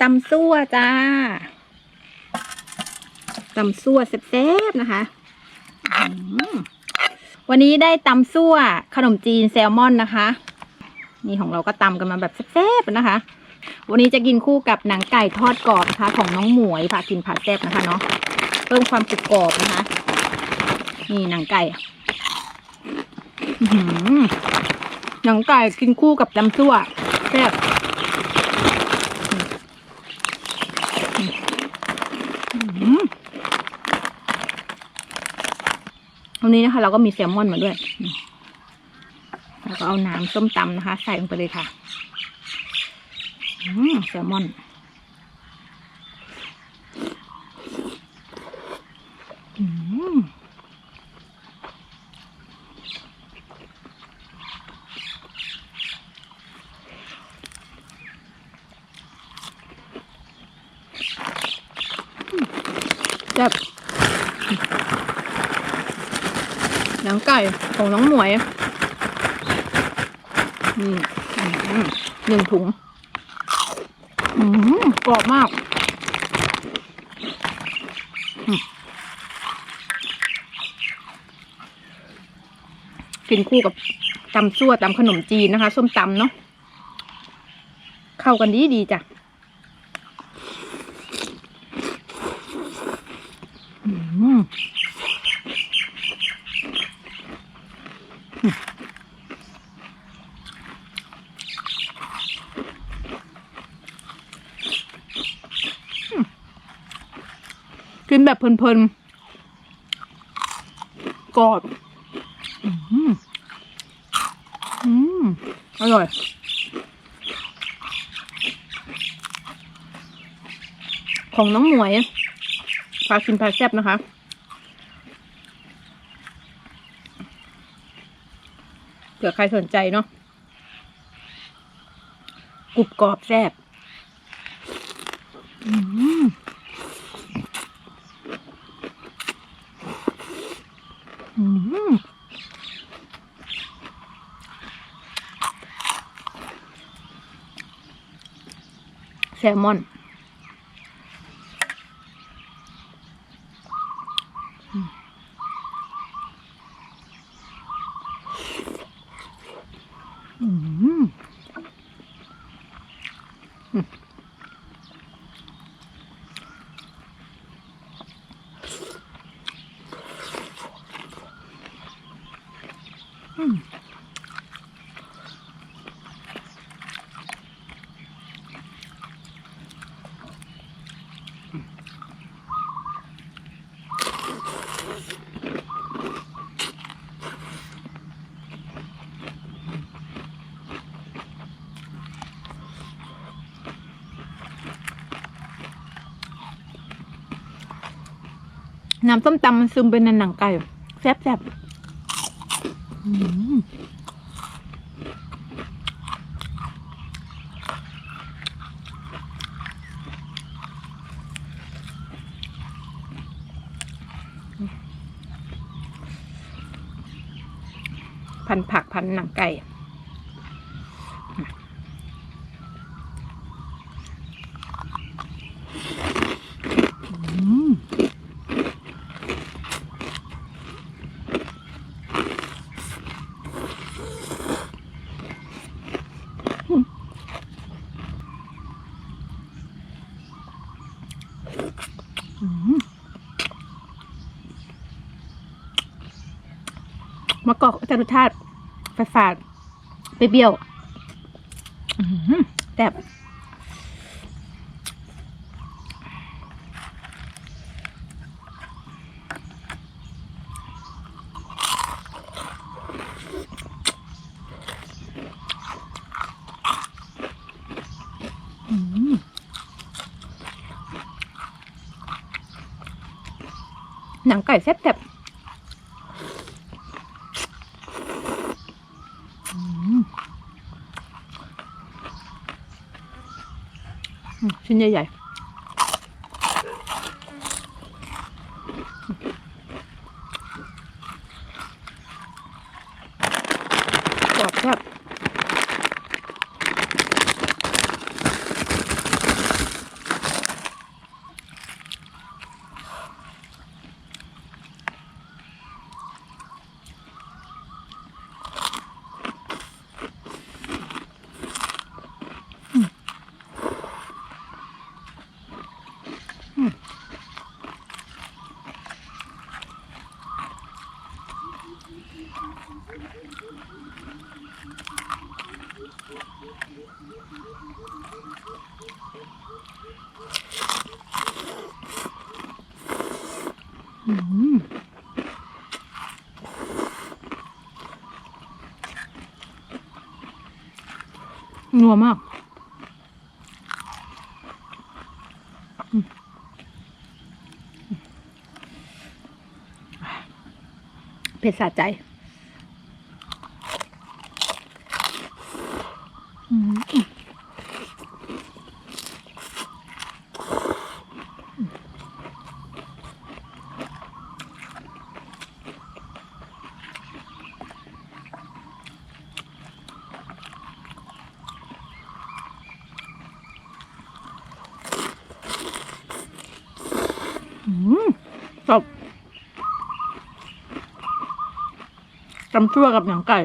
ตำซั่วจ้าตำซั่วแซ่บๆนะคะวันนี้ได้ตำซั่วขนมจีนแซลมอนนะคะ นี่ของเราก็ตำกันมาแบบแซ่บๆนะคะ วันนี้จะกินคู่กับหนังไก่ทอดกรอบนะคะ ของน้องหมวยพากินผัดแซ่บนะคะเนาะเพิ่มความกรุบกรอบนะคะ นี่หนังไก่อื้อหือหนังไก่กินคู่กับตำซั่วแซ่บอื้อหือ วันนี้นะคะ เราก็มีแซลมอนมาด้วยแล้วก็เอาน้ำส้มตำนะคะ ใส่ลงไปเลยค่ะแซลมอนอืมจับ หนังไก่ของน้องหมวย นี่อืมหนึ่งถุงอืมกรอบมากกินคู่กับตำซั่วตำขนมจีนนะคะ ส้มตำเนาะเข้ากันดีดีจ้ะอืมอืม กินแบบเพลินๆกรอบอืมอร่อย ของน้องหมวย ปลากินปลาแซ่บนะคะ เผื่อใครสนใจเนาะกรุบกรอบแซ่บแซลมอน น้ำส้มตำมันซึมเป็นในหนังไก่แซ่บแซ่บ พันผักพันหนังไก่ อืม อื มะกอกจะรสชาติฝาดๆเปรี้ยวแซ่บอืม หนังไก่แซ่บๆอืมอืมชิ้นใหญ่ๆ นัวมาก เผ็ดสะใจ จบจำชั่วกับหนังไก่